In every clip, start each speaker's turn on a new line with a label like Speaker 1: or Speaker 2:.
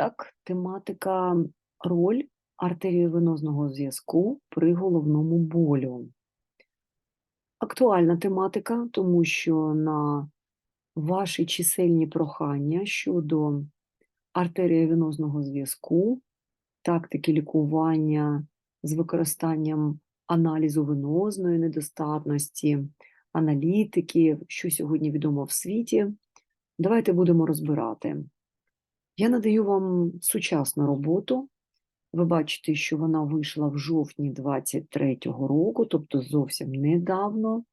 Speaker 1: Так, тематика роль артеріовенозного зв'язку при головному болю. Актуальна тематика, тому що на ваші чисельні прохання щодо артеріовенозного зв'язку, тактики лікування з використанням аналізу венозної недостатності, аналітики, що сьогодні відомо в світі, давайте будемо розбирати. Я надаю вам сучасну роботу. Ви бачите, що вона вийшла в жовтні 23-го року, тобто зовсім недавно.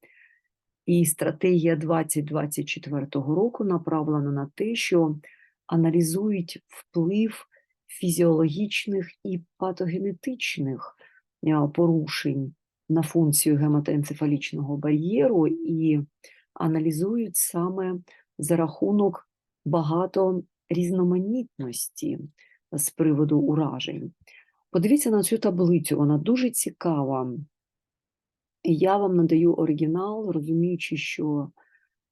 Speaker 1: І стратегія 2024 року направлена на те, що аналізують вплив фізіологічних і патогенетичних е, порушень на функцію гематоенцефалічного бар'єру і аналізують саме за рахунок багато різноманітності з приводу уражень. Подивіться на цю таблицю, вона дуже цікава. Я вам надаю оригінал, розуміючи, що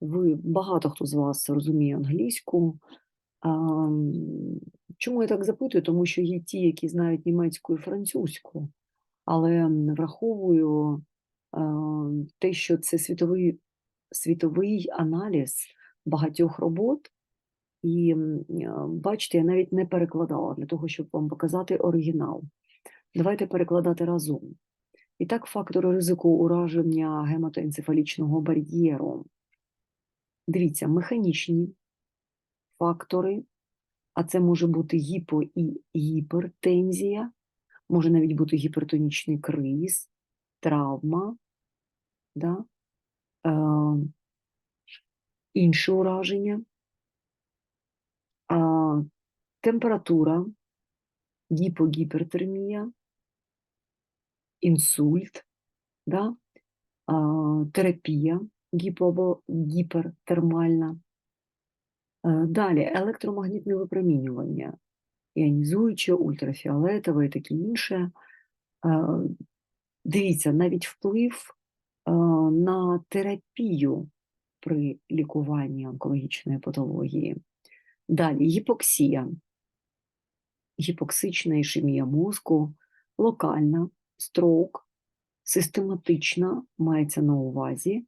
Speaker 1: ви багато хто з вас розуміє англійську. Чому я так запитую? Тому що є ті, які знають німецьку і французьку, але враховую а, те, що це світовий, світовий аналіз багатьох робот, і бачите, я навіть не перекладала для того, щоб вам показати оригінал. Давайте перекладати разом. І так, фактори ризику ураження гематоенцефалічного бар'єру. Дивіться, механічні фактори, а це може бути гіпо і гіпертензія, може навіть бути гіпертонічний криз, травма, да? е, інше ураження, а, температура, гіпогіпертермія, інсульт, да? а, терапія гіпо або гіпертермальна. Е, Далі електромагнітне випромінювання, іонізуюче, ультрафіолетове і таке інше. Е, Дивіться, навіть вплив е, на терапію при лікуванні онкологічної патології. Далі гіпоксія, гіпоксична ішемія мозку, локальна, строк, систематична, мається на увазі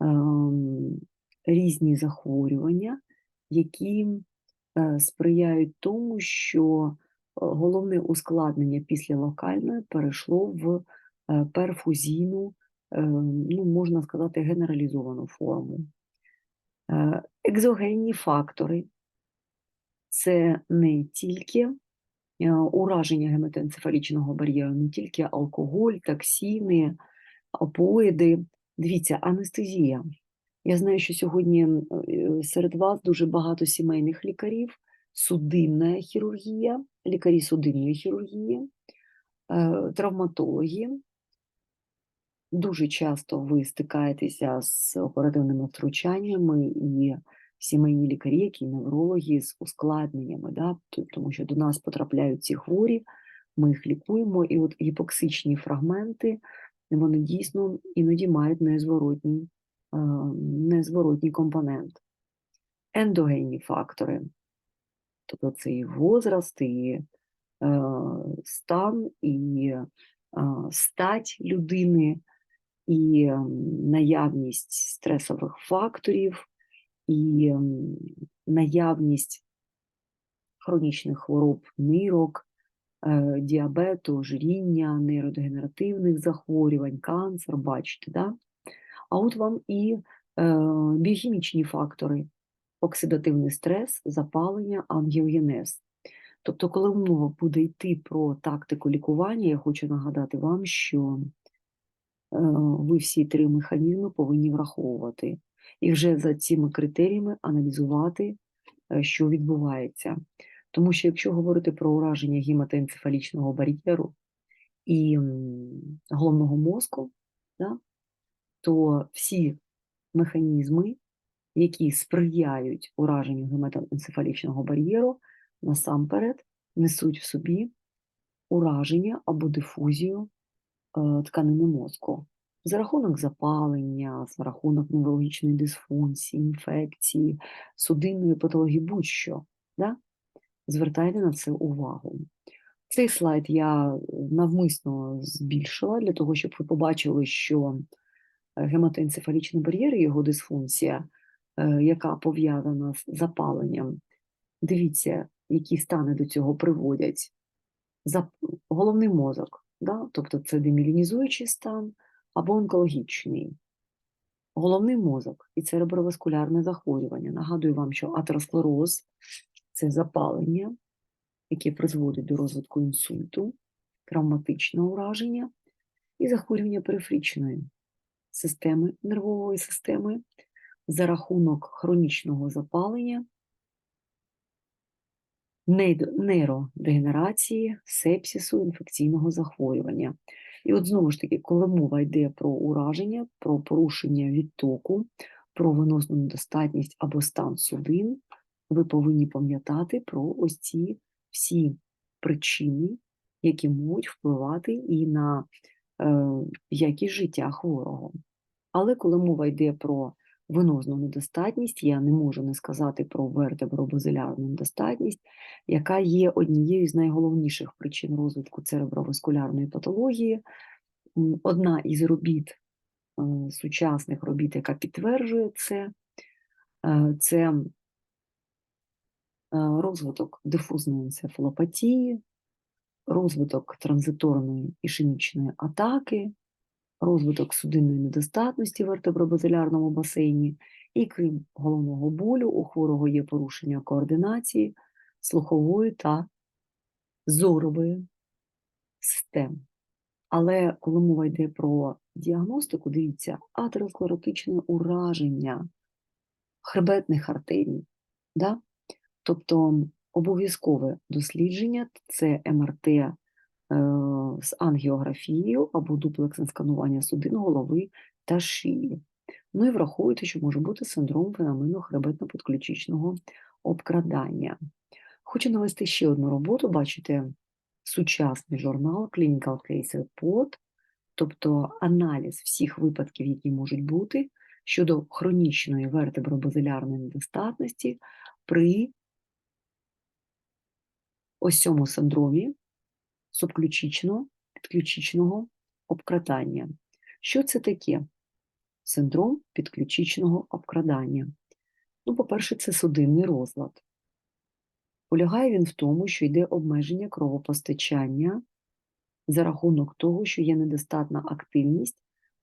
Speaker 1: ем, різні захворювання, які е, сприяють тому, що е, головне ускладнення після локальної перейшло в е, перфузійну, е, ну, можна сказати, генералізовану форму. Е, Екзогенні фактори це не тільки е, ураження гематоенцефалічного бар'єру, не тільки алкоголь, токсини, опоїди. Дивіться, анестезія. Я знаю, що сьогодні е, серед вас дуже багато сімейних лікарів, судинна хірургія, лікарі судинної хірургії, е, травматологи. Дуже часто ви стикаєтеся з оперативними втручаннями і сімейні лікарі, які неврологи з ускладненнями, да? тому що до нас потрапляють ці хворі, ми їх лікуємо, і от гіпоксичні фрагменти, вони дійсно іноді мають незворотній, незворотній компонент. Ендогенні фактори, тобто це і возраст, і е, стан, і е, стать людини, і наявність стресових факторів, і наявність хронічних хвороб нирок, е, діабету, ожиріння, нейродегенеративних захворювань, канцер, бачите, да? А от вам і е, біохімічні фактори, оксидативний стрес, запалення, ангіогенез. Тобто, коли мова буде йти про тактику лікування, я хочу нагадати вам, що е, ви всі три механізми повинні враховувати і вже за цими критеріями аналізувати, е, що відбувається. Тому що якщо говорити про ураження гематоенцефалічного бар'єру і головного мозку, да, то всі механізми, які сприяють ураженню гематоенцефалічного бар'єру, насамперед несуть в собі ураження або дифузію е, тканини мозку за рахунок запалення, за рахунок неврологічної дисфункції, інфекції, судинної патології, будь-що. Да? Звертайте на це увагу. Цей слайд я навмисно збільшила для того, щоб ви побачили, що е, гематоенцефалічний бар'єр і його дисфункція, е, яка пов'язана з запаленням. Дивіться, які стани до цього приводять. Головний мозок, да? тобто це демілінізуючий стан або онкологічний. Головний мозок і цереброваскулярне захворювання. Нагадую вам, що атеросклероз це запалення, яке призводить до розвитку інсульту, травматичного ураження і захворювання периферичної системи нервової системи за рахунок хронічного запалення, нейродегенерації, сепсису, інфекційного захворювання. І от знову ж таки, коли мова йде про ураження, про порушення відтоку, про виносну недостатність або стан судин, ви повинні пам'ятати про ось ці всі причини, які можуть впливати і на е, якість життя хворого. Але коли мова йде про венозну недостатність, я не можу не сказати про вертебробазилярну недостатність, яка є однією з найголовніших причин розвитку цереброваскулярної патології. Одна із робіт, е, сучасних робіт, яка підтверджує це, е, це е, розвиток дифузної енцефалопатії, розвиток транзиторної ішемічної атаки, розвиток судинної недостатності в вертебробазилярному басейні, і крім головного болю, у хворого є порушення координації слухової та зорової систем. Але коли мова йде про діагностику, дивіться, атеросклеротичне ураження хребетних артерій, да? тобто обов'язкове дослідження це МРТ з ангіографією або дуплексне сканування судин голови та шиї. Ну і враховуйте, що може бути синдром феномену хребетно-подключичного обкрадання. Хочу навести ще одну роботу, бачите, сучасний журнал Clinical Case Report, тобто аналіз всіх випадків, які можуть бути щодо хронічної вертебробазилярної недостатності при ось цьому синдромі субключичного підключичного обкрадання. Що це таке? Синдром підключичного обкрадання. Ну, по-перше, це судинний розлад. Полягає він в тому, що йде обмеження кровопостачання за рахунок того, що є недостатна активність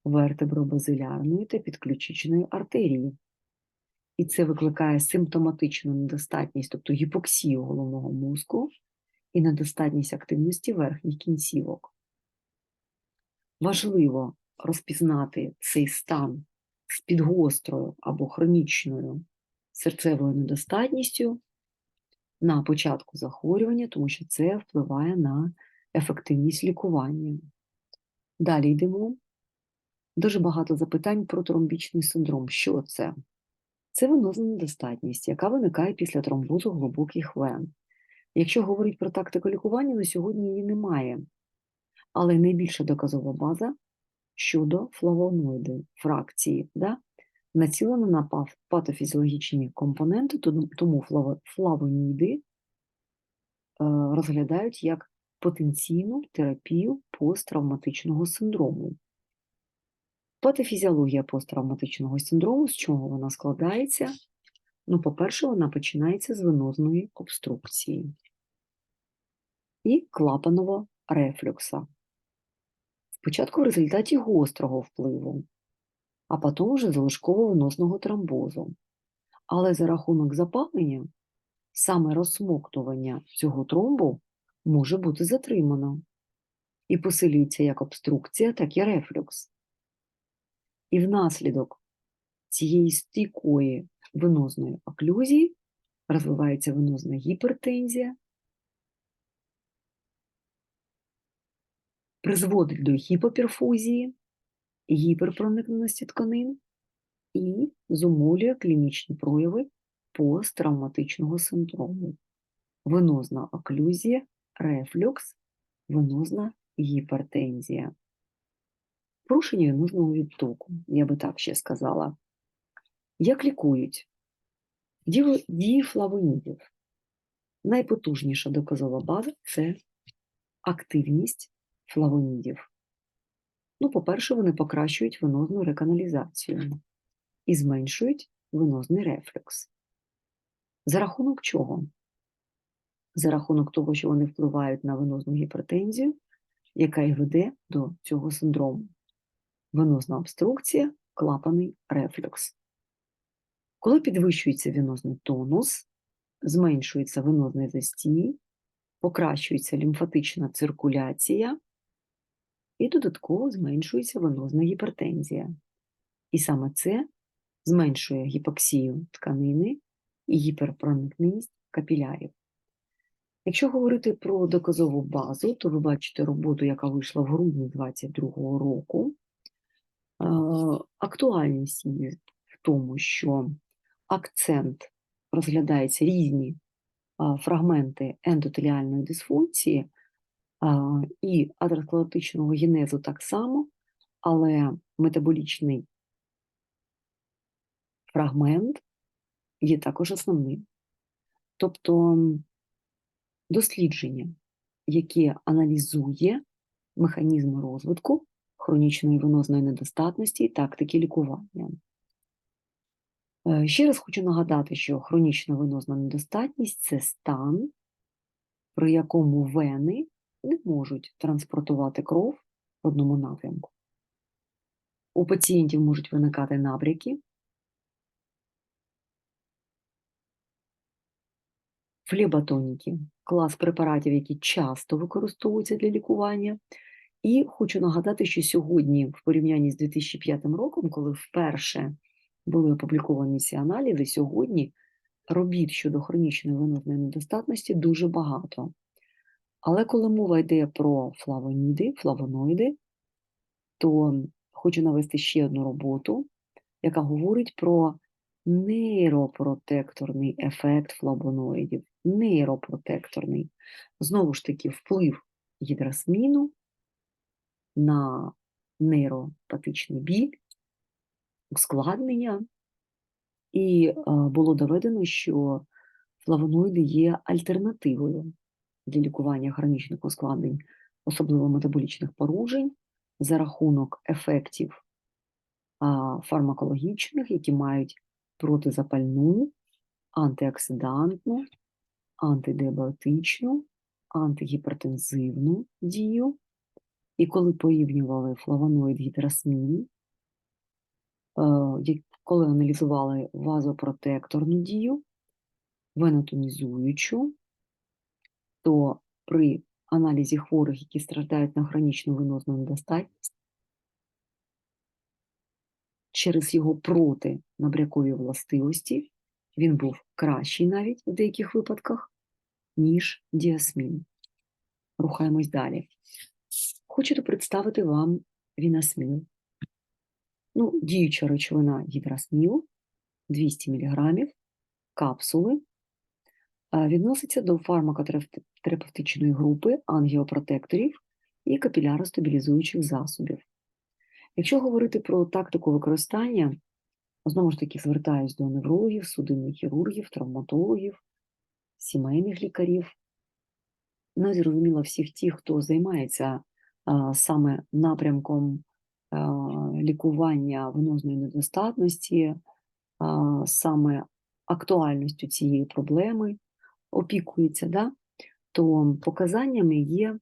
Speaker 1: вертебробазилярної та підключичної артерії. І це викликає симптоматичну недостатність, тобто гіпоксію головного мозку і недостатність активності верхніх кінцівок. Важливо розпізнати цей стан з підгострою або хронічною серцевою недостатністю на початку захворювання, тому що це впливає на ефективність лікування. Далі йдемо. Дуже багато запитань про тромбічний синдром. Що це? Це венозна недостатність, яка виникає після тромбозу глибоких вен. Якщо говорити про тактику лікування, на сьогодні її немає. Але найбільша доказова база щодо флавоноїди фракції, да? націлена на патофізіологічні компоненти, тому- флавоніди е, розглядають як потенційну терапію посттравматичного синдрому. Патофізіологія посттравматичного синдрому, з чого вона складається? Ну, по-перше, вона починається з венозної обструкції і клапаного рефлюкса. Спочатку в результаті гострого впливу, а потім вже залишково-венозного тромбозу. Але за рахунок запалення саме розсмоктування цього тромбу може бути затримано і посилюється як обструкція, так і рефлюкс. І внаслідок цієї стійкої венозної оклюзії розвивається венозна гіпертензія, призводить до гіпоперфузії, гіперпроникненості тканин і зумовлює клінічні прояви посттравматичного синдрому. Венозна оклюзія, рефлюкс, венозна гіпертензія. Порушення венозного відтоку, я би так ще сказала. Як лікують? Дії флавонідів. найпотужніша доказова база це активність флавонідів. Ну, по-перше, вони покращують венозну реканалізацію і зменшують венозний рефлекс. За рахунок чого? За рахунок того, що вони впливають на венозну гіпертензію, яка і веде до цього синдрому. Венозна обструкція, клапаний рефлекс. Коли підвищується венозний тонус, зменшується венозний застій, покращується лімфатична циркуляція і додатково зменшується венозна гіпертензія. І саме це зменшує гіпоксію тканини і гіперпроникність капілярів. Якщо говорити про доказову базу, то ви бачите роботу, яка вийшла в грудні 2022 року. Е, Актуальність її в тому, що акцент розглядається різні фрагменти ендотеліальної дисфункції і атеросклеротичного генезу так само, але метаболічний фрагмент є також основним. Тобто дослідження, яке аналізує механізми розвитку хронічної венозної недостатності і тактики лікування. Е, Ще раз хочу нагадати, що хронічна венозна недостатність це стан, при якому вени не можуть транспортувати кров в одному напрямку. У пацієнтів можуть виникати набряки, флебатоніки – клас препаратів, які часто використовуються для лікування. І хочу нагадати, що сьогодні, в порівнянні з 2005 роком, коли вперше були опубліковані ці аналізи, сьогодні робіт щодо хронічної венозної недостатності дуже багато. Але коли мова йде про флавоніди, флавоноїди, то хочу навести ще одну роботу, яка говорить про нейропротекторний ефект флавоноїдів. Нейропротекторний. Знову ж таки, вплив гідросміну на нейропатичний біль, ускладнення, і було доведено, що флавоноїди є альтернативою для лікування хронічних ускладнень, особливо метаболічних порушень, за рахунок ефектів фармакологічних, які мають протизапальну, антиоксидантну, антидіабетичну, антигіпертензивну дію. І коли порівнювали флавоноїд гідросмін, коли аналізували вазопротекторну дію, венотонізуючу, то при аналізі хворих, які страждають на хронічну венозну недостатність, через його протинабрякові властивості, він був кращий навіть в деяких випадках, ніж діасмін. Рухаємось далі. Хочу представити вам вінасміл. Ну, діюча речовина гідросміл 200 мг, капсули, відноситься до фармакотерапевтичної групи ангіопротекторів і капіляростабілізуючих засобів. Якщо говорити про тактику використання, знову ж таки звертаюсь до неврологів, судинних хірургів, травматологів, сімейних лікарів, ну, зрозуміло, всіх тих, хто займається а, саме напрямком а, лікування венозної недостатності, саме актуальністю цієї проблеми опікується, да? то показаннями є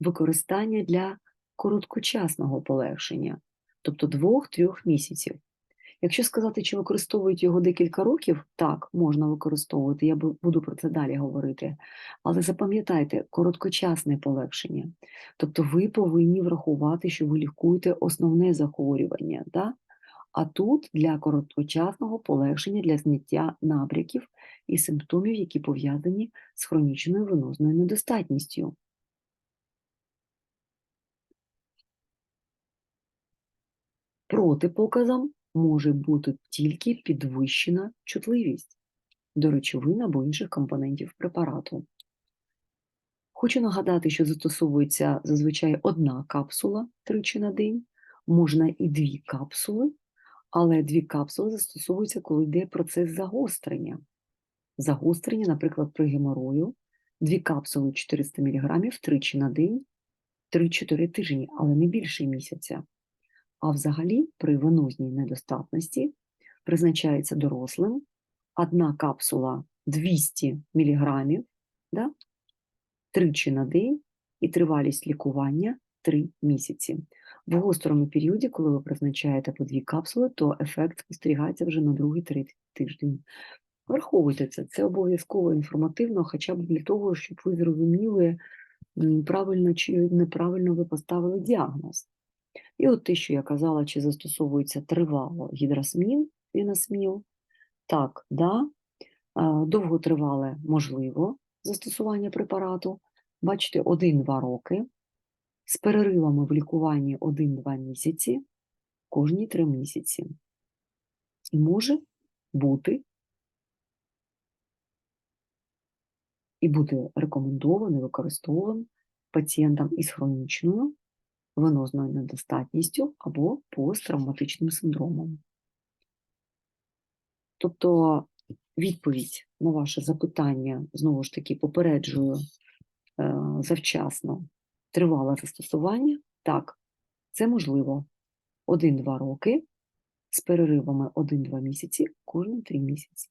Speaker 1: використання для короткочасного полегшення, тобто двох-трьох місяців. Якщо сказати, чи використовують його декілька років, так, можна використовувати, я буду про це далі говорити. Але запам'ятайте, короткочасне полегшення. Тобто ви повинні врахувати, що ви лікуєте основне захворювання. Да? А тут для короткочасного полегшення, для зняття набряків і симптомів, які пов'язані з хронічною венозною недостатністю. Протипоказом може бути тільки підвищена чутливість до речовин або інших компонентів препарату. Хочу нагадати, що застосовується зазвичай одна капсула тричі на день, можна і дві капсули, але дві капсули застосовуються, коли йде процес загострення. загострення, наприклад, при геморою, дві капсули 400 мг тричі на день, 3-4 тижні, але не більше місяця. А взагалі при венозній недостатності призначається дорослим одна капсула 200 мг да, тричі на день і тривалість лікування 3 місяці. В гострому періоді, коли ви призначаєте по дві капсули, то ефект спостерігається вже на другий третій тиждень. Враховуйте це, це обов'язково інформативно, хоча б для того, щоб ви зрозуміли, правильно чи неправильно ви поставили діагноз. І от те, що я казала, чи застосовується тривало гідросмін, фіносміл, так, да, довготривале можливо застосування препарату. Бачите, 1-2 роки з переривами в лікуванні 1-2 місяці кожні 3 місяці. І може бути і буде рекомендований, використовуваний пацієнтам із хронічною венозною недостатністю або посттравматичним синдромом. Тобто відповідь на ваше запитання, знову ж таки, попереджую е, завчасно тривале застосування. Так, це можливо 1-2 роки з переривами 1-2 місяці кожні 3 місяці.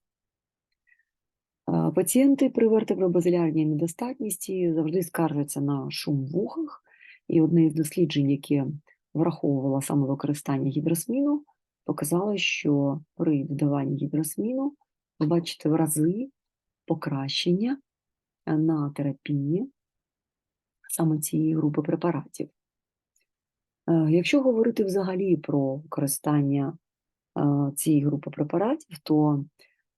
Speaker 1: Е, Пацієнти при вертебробазилярній недостатності завжди скаржаться на шум в ухах, і одне із досліджень, яке враховувало саме використання гідросміну, показало, що при додаванні гідросміну ви бачите в рази покращення е, на терапії саме цієї групи препаратів. Е, Якщо говорити взагалі про використання е, цієї групи препаратів, то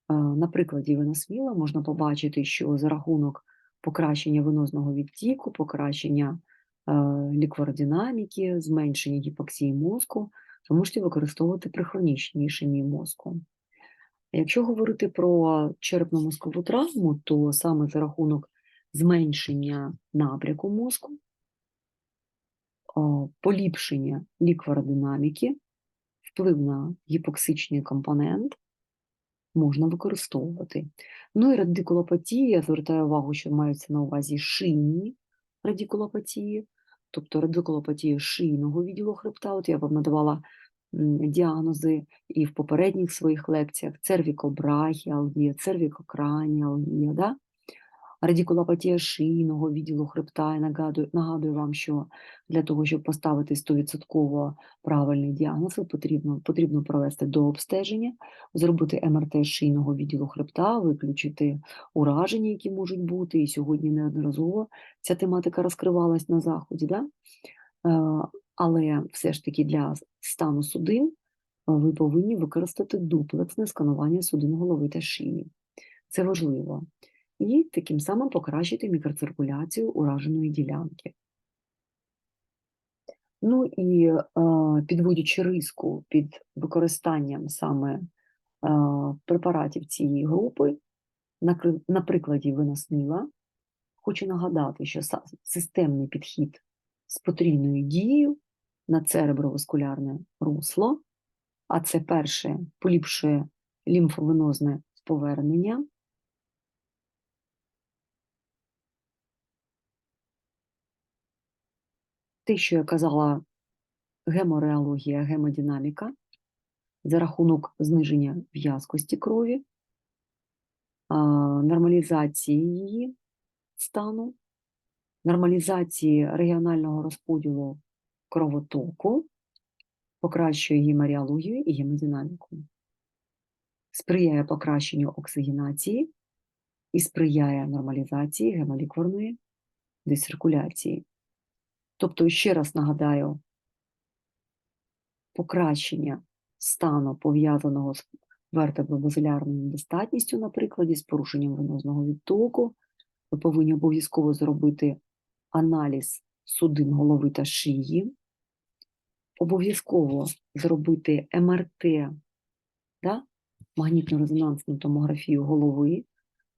Speaker 1: на прикладі виносміла можна побачити, що за рахунок покращення венозного відтіку, покращення е, ліквородинаміки, зменшення гіпоксії мозку, ви можете використовувати при хронічній ішемії мозку. Якщо говорити про черепно-мозкову травму, то саме за рахунок зменшення набряку мозку, поліпшення ліквородинаміки, вплив на гіпоксичний компонент можна використовувати. Ну і радикулопатії, я звертаю увагу, що маються на увазі шийні радикулопатії, тобто радикулопатію шийного відділу хребта. От я вам надавала діагнози і в попередніх своїх лекціях: цервікобрахіалгія, цервікокраніалгія, да? Радикулопатія шийного відділу хребта. Я нагадую, нагадую вам, що для того, щоб поставити 100% правильний діагноз, потрібно, потрібно провести дообстеження, зробити МРТ шийного відділу хребта, виключити ураження, які можуть бути. І сьогодні неодноразово ця тематика розкривалась на заході. Да? Е, Але все ж таки для стану судин е, ви повинні використати дуплексне сканування судин голови та шиї. Це важливо. І таким самим покращити мікроциркуляцію ураженої ділянки. Ну і е, підводячи риску під використанням саме е, препаратів цієї групи, на, прикладі виносміла, хочу нагадати, що системний підхід з потрійною дією на цереброваскулярне русло, а це перше поліпшує лімфовенозне повернення. Те, що я казала, гемореологія, гемодинаміка за рахунок зниження в'язкості крові, нормалізації її стану, нормалізації регіонального розподілу кровотоку, покращує геморіологію і гемодинаміку, сприяє покращенню оксигенації і сприяє нормалізації гемолікворної дециркуляції. Тобто, ще раз нагадаю, покращення стану пов'язаного з вертебробазилярною недостатністю, на прикладі, з порушенням венозного відтоку, ви повинні обов'язково зробити аналіз судин голови та шиї, обов'язково зробити МРТ, да? магнітно-резонансну томографію голови,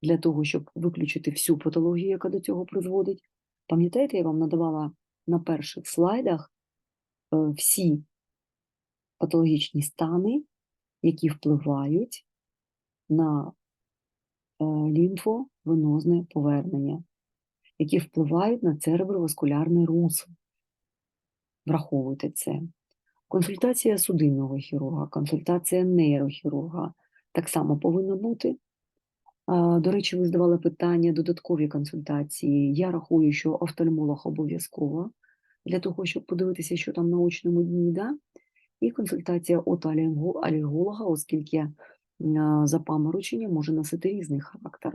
Speaker 1: для того, щоб виключити всю патологію, яка до цього призводить. Пам'ятаєте, я вам надавала на перших слайдах е, всі патологічні стани, які впливають на лімфовенозне повернення, які впливають на цереброваскулярне русло. Враховуйте це. Консультація судинного хірурга, консультація нейрохірурга так само повинна бути. До речі, ви здавали питання додаткові консультації. Я рахую, що офтальмолог обов'язково для того, щоб подивитися, що там на очному дні, да? і консультація отоалерголога, оскільки запаморочення може носити різний характер.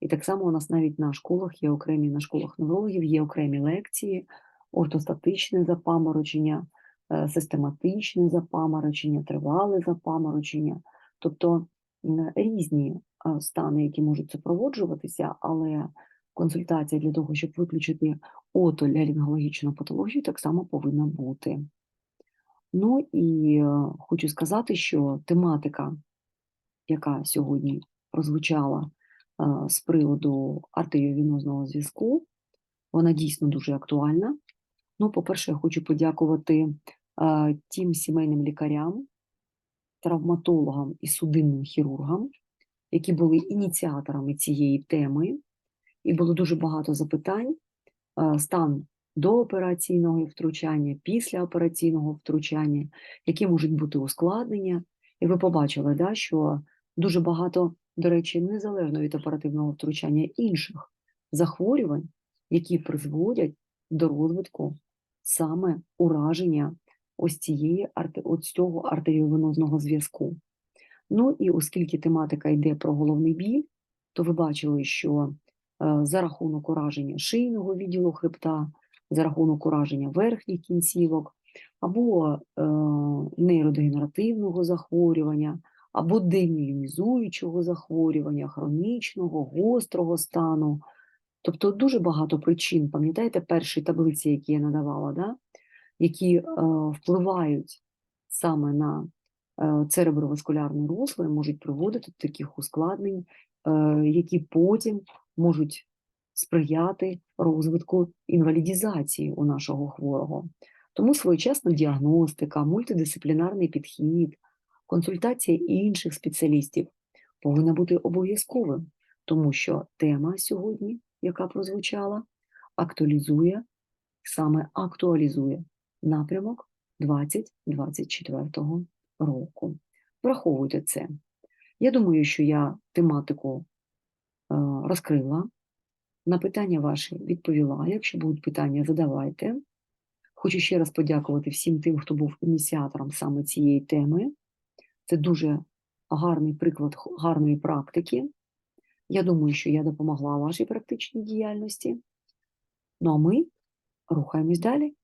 Speaker 1: І так само у нас навіть на школах є окремі на школах неврологів, є окремі лекції, ортостатичне запаморочення, е, систематичне запаморочення, тривале запаморочення, тобто різні стани, які можуть супроводжуватися, але консультація для того, щоб виключити отолярінгологічну патологію, так само повинна бути. Ну і е, хочу сказати, що тематика, яка сьогодні прозвучала е, з приводу артеріовенозного зв'язку, вона дійсно дуже актуальна. Ну, по-перше, я хочу подякувати е, тим сімейним лікарям, травматологам і судинним хірургам, які були ініціаторами цієї теми, і було дуже багато запитань. Стан доопераційного втручання, післяопераційного втручання, які можуть бути ускладнення. І ви побачили, да, що дуже багато, до речі, незалежно від оперативного втручання інших захворювань, які призводять до розвитку саме ураження ось цієї ось цього артеріовенозного зв'язку. Ну і оскільки тематика йде про головний біль, то ви бачили, що за рахунок ураження шийного відділу хребта, за рахунок ураження верхніх кінцівок, або е, нейродегенеративного захворювання, або деміелінізуючого захворювання, хронічного, гострого стану. Тобто дуже багато причин, пам'ятаєте, перші таблиці, які я надавала, да? які е, впливають саме на е, цереброваскулярне русло і можуть приводити до таких ускладнень, е, які потім можуть сприяти розвитку інвалідізації у нашого хворого. Тому своєчасна діагностика, мультидисциплінарний підхід, консультація інших спеціалістів повинна бути обов'язковим, тому що тема сьогодні, яка прозвучала, актуалізує, саме актуалізує напрямок 2024 року. Враховуйте це. Я думаю, що я тематику розкрила. На питання ваші відповіла. Якщо будуть питання, задавайте. Хочу ще раз подякувати всім тим, хто був ініціатором саме цієї теми. Це дуже гарний приклад гарної практики. Я думаю, що я допомогла вашій практичній діяльності. Ну а ми рухаємось далі.